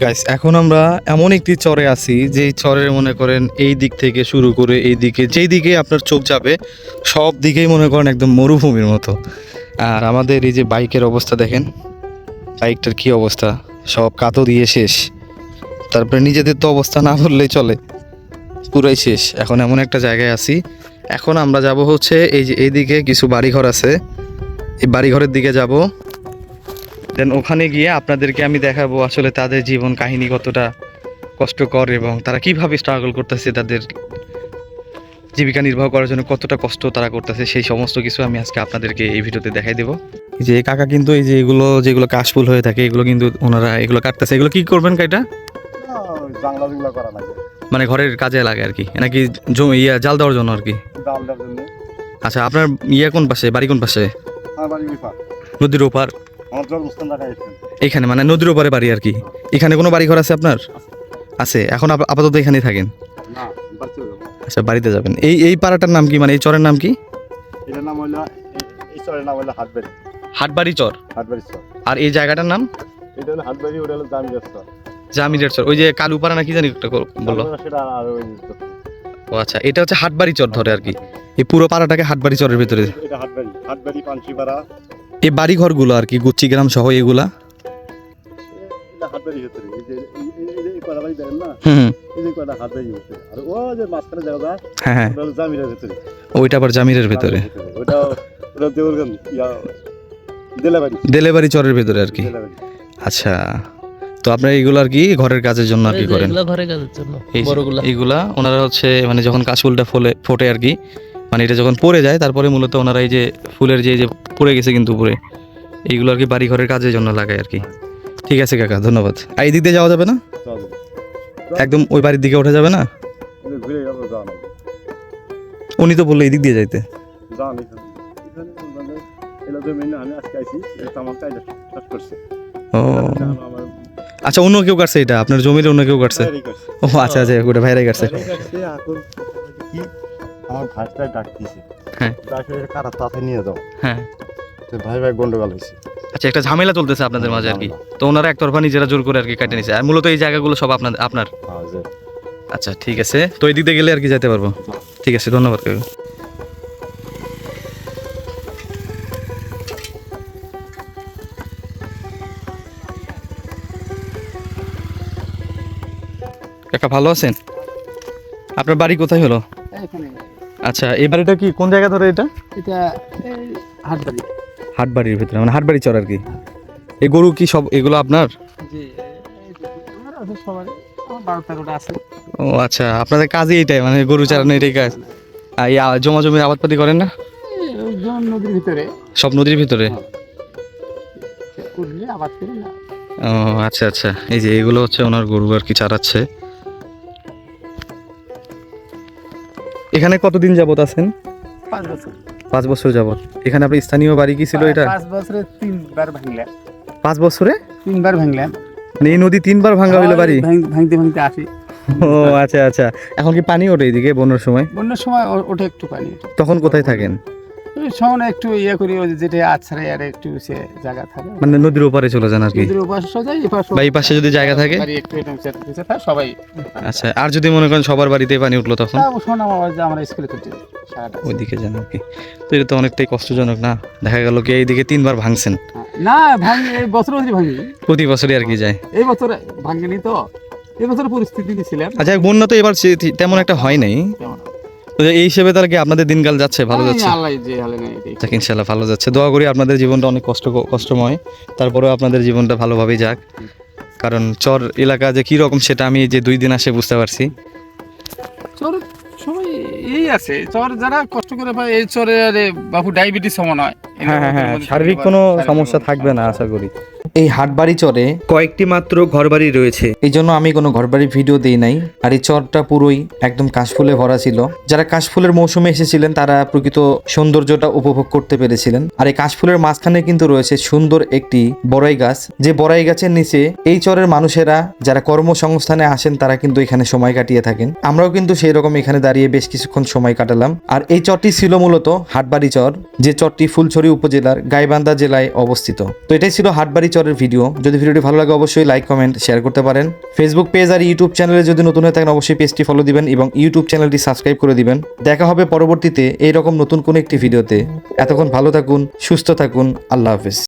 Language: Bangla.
গাইস এখন আমরা এমন একটি চরে আছি যে চরের মনে করেন এই দিক থেকে শুরু করে এই দিকে, যেই দিকে আপনার চোখ যাবে, সব দিকেই মনে করেন একদম মরুভূমির মতো। আর আমাদের এই যে বাইকের অবস্থা দেখেন, বাইকটার কি অবস্থা? সব কাতো দিয়ে শেষ। তারপরে নিজেদের তো অবস্থা না বললেই চলে। পুরাই শেষ। এখন এমন একটা জায়গায় আছি। এখন আমরা যাব হচ্ছে এই যে এইদিকে কিছু বাড়িঘর আছে। এই বাড়িঘরের দিকে যাব। দেন ওখানে গিয়ে আপনাদেরকে আমি দেখাবো আসলে তাদের জীবন কাহিনী কতটা কষ্টকর এবং তারা কীভাবে স্ট্রাগল করতেছে তাদের জীবিকা নির্বাহ করার জন্য কতটা কষ্ট তারা করতেছে সেই সমস্ত কিছু আমি আজকে আপনাদেরকে এই ভিডিওতে দেখাই দেবো। এই যে কাকা কিন্তু এই যে এগুলো যেগুলো কাশফুল হয়ে থাকে এগুলো কিন্তু ওনারা এগুলো কাটতেছে। এগুলো কি করবেন কাইটা মানে ঘরের কাজে লাগে আর কি নাকি ইয়া জাল দেওয়ার জন্য আর কি? ডাল দেওয়ার জন্য। আচ্ছা আপনার ইয়ে কোন পাশে বাড়ি কোন পাশে? নদীর ওপার। এখানে মানে নদীর ওপারে বাড়ি আর কি? এখানে কোনো বাড়ি ঘর আছে আপনার? আছে এখন আপ- আপাতত এখানেই থাকেন? আচ্ছা বাড়িতে যাবেন। এই এই পাড়াটার নাম কি? মানে এই চরের নাম কি? এটার নাম হইল এই- এই চরের নাম হইল হাটবাড়ি। হাটবাড়ি চর? হাটবাড়ি চর। আর এই জায়গাটার নাম? এটা হলো হাটবাড়ি ওটা হলো জামিদার চর। জামিরের চর। ওই যে কালুপাড়া না কি জানি একটা বলল? সেটা আর ওই ও আচ্ছা এটা হচ্ছে হাটবাড়ি চর ধরে আর কি। এই পুরো পাড়াটাকে হাটবাড়ি চরের ভিতরে। এটা হাটবাড়ি হাটবাড়ি পাঞ্চিপাড়া এই বাড়ি ঘরগুলো আর কি গুচ্ছি গ্রাম সহ এগুলা? ওইটা আবার জামিরের ভিতরে। দেলেবাড়ি। চরের ভিতরে আর কি। আচ্ছা তো আপনারা এগুলো আর কি ঘরের কাজের জন্য আর কি করেন? এগুলা কাজের জন্য ওনারা হচ্ছে মানে যখন কাশফুলটা ফলে ফোটে আর কি মানে এটা যখন পড়ে যায়, তারপরে মূলত ওনারা এই যে ফুলের যে যে পড়ে গেছে কিন্তু উপরে, এইগুলো আর কি বাড়ি ঘরের কাজের জন্য লাগায় আর কি। ঠিক আছে কাকা, ধন্যবাদ। আর এই দিক দিয়ে যাওয়া যাবে না? একদম ওই বাড়ির দিকে ওঠা যাবে না? উনি তো বলল এই দিক দিয়ে যাইতে। ও। আচ্ছা অন্য কেউ কাটছে এটা? আপনার জমির অন্য কেউ কাটছে? ও আচ্ছা আচ্ছা ওটা ভাইরাই কাটছে। আমার ভাইটা ডাক দিয়েছে হ্যাঁ। ডাকে কারা তাতে নিয়ে যাও। হ্যাঁ। তো ভাই ভাই গন্ডগোল হয়েছে। আচ্ছা একটা ঝামেলা চলতেছে আপনাদের মাঝে আর কি। তো ওনারা একতরফা নিজেরা জোর করে আর কি কেটে নিছে। আর মূলত এই জায়গাগুলো সব আপনার আপনার? হ্যাঁ আচ্ছা ঠিক আছে। তো এই দিক দিয়ে গেলে আর কি যেতে পারব। ঠিক আছে ধন্যবাদ কাকু। কাকা ভালো আছেন? আপনার বাড়ি কোথায় হলো? এখানে। আচ্ছা এই বাড়িটা কি কোন জায়গা ধরে এটা? এটা হাটবাড়ি। হাটবাড়ির ভিতরে মানে হাটবাড়ি চর আর কি। এই গরু কি সব এগুলো আপনার? জি সবার ও আচ্ছা আপনাদের কাজই এটাই মানে গরু চালানো এটাই কাজ। আর এই জমা জমির আবাদপাতি করেন না? নদীর ভিতরে। সব নদীর ভিতরে? না। ও আচ্ছা আচ্ছা এই যে এগুলো হচ্ছে ওনার গরু আর কি চারাচ্ছে। এখানে কতদিন যাবৎ আছেন? পাঁচ বছর। পাঁচ বছর যাবত। এখানে আপনার স্থানীয় বাড়ি কি ছিল এটা? পাঁচ বছরে তিনবার ভাঙলাম পাঁচ বছরে? তিনবার ভাঙলে। মানে এই নদী তিনবার ভাঙা হইল বাড়ি? ভাঙতে ভাঙতে আসি। ও আচ্ছা আচ্ছা। এখন কি পানি ওঠে এদিকে বন্যার সময়? বন্যার সময় ওঠে একটু পানি। তখন কোথায় থাকেন? সময় একটু ইয়ে করি ওই যেটা আছড়ে আর একটু সে জায়গা থাকে। মানে নদীর ওপারে চলে যান আর কি? নদীর ওপাশে সোজাই এপাশ বা এই পাশে যদি জায়গা থাকে? একটু এরকম থাকে, সবাই আচ্ছা আর যদি মনে করেন সবার বাড়িতে পানি উঠল তখন? শোন আমার যে আমরা স্কুলে করতে যাই, ওইদিকে যান আর কি। তো এটা তো অনেকটাই কষ্টজনক না? দেখা গেল কি এইদিকে তিনবার ভাঙছেন? না ভাঙি এই বছর বছরই ভাঙি প্রতি বছরই আর কি যায়? এই বছর ভাঙিনি তো। এই বছর পরিস্থিতি ছিলাম আচ্ছা বন্যা তো এবার তেমন একটা হয় নাই। তো এই হিসেবে তার কি আপনাদের দিনকাল যাচ্ছে? ভালো যাচ্ছে? আল্লাহ যে হালে নেই এটাই। যাক ইনশাল্লাহ ভালো যাচ্ছে। দোয়া করি আপনাদের জীবনটা অনেক কষ্ট কষ্টময়। তারপরেও আপনাদের জীবনটা ভালোভাবেই যাক। কারণ চর এলাকা যে কী রকম সেটা আমি যে দুই দিন আসে বুঝতে পারছি। চর সবাই এই আছে। চর যারা কষ্ট করে পায় এই চরে আরে বাবু ডায়াবেটিস সমান হয়। হ্যাঁ হ্যাঁ হ্যাঁ সার্বিক কোনো সমস্যা থাকবে না আশা করি। এই হাটবাড়ি চরে কয়েকটি মাত্র ঘরবাড়ি রয়েছে। এই জন্য আমি কোনো ঘরবাড়ির ভিডিও দিই নাই। আর এই চরটা পুরোই একদম কাশফুলে ভরা ছিল। যারা কাশফুলের মৌসুমে এসেছিলেন তারা প্রকৃত সৌন্দর্যটা উপভোগ করতে পেরেছিলেন। আর এই কাশফুলের মাঝখানে কিন্তু রয়েছে সুন্দর একটি বড়াই গাছ। যে বড়াই গাছের নিচে এই চরের মানুষেরা যারা কর্মসংস্থানে আসেন তারা কিন্তু এখানে সময় কাটিয়ে থাকেন। আমরাও কিন্তু সেই রকম এখানে দাঁড়িয়ে বেশ কিছুক্ষণ সময় কাটালাম। আর এই চরটি ছিল মূলত হাটবাড়ি চর যে চরটি ফুলছড়ি উপজেলার গাইবান্ধা জেলায় অবস্থিত। তো এটাই ছিল হাটবাড়ি চরের পরিবারের ভিডিও যদি ভিডিওটি ভালো লাগে, অবশ্যই লাইক কমেন্ট শেয়ার করতে পারেন। ফেসবুক পেজ আর ইউটিউব চ্যানেলে যদি নতুন হয়ে থাকেন, অবশ্যই পেজটি ফলো দিবেন এবং ইউটিউব চ্যানেলটি সাবস্ক্রাইব করে দিবেন। দেখা হবে পরবর্তীতে এইরকম নতুন কোনো একটি ভিডিওতে এতক্ষণ ভালো থাকুন, সুস্থ থাকুন, আল্লাহ হাফেজ।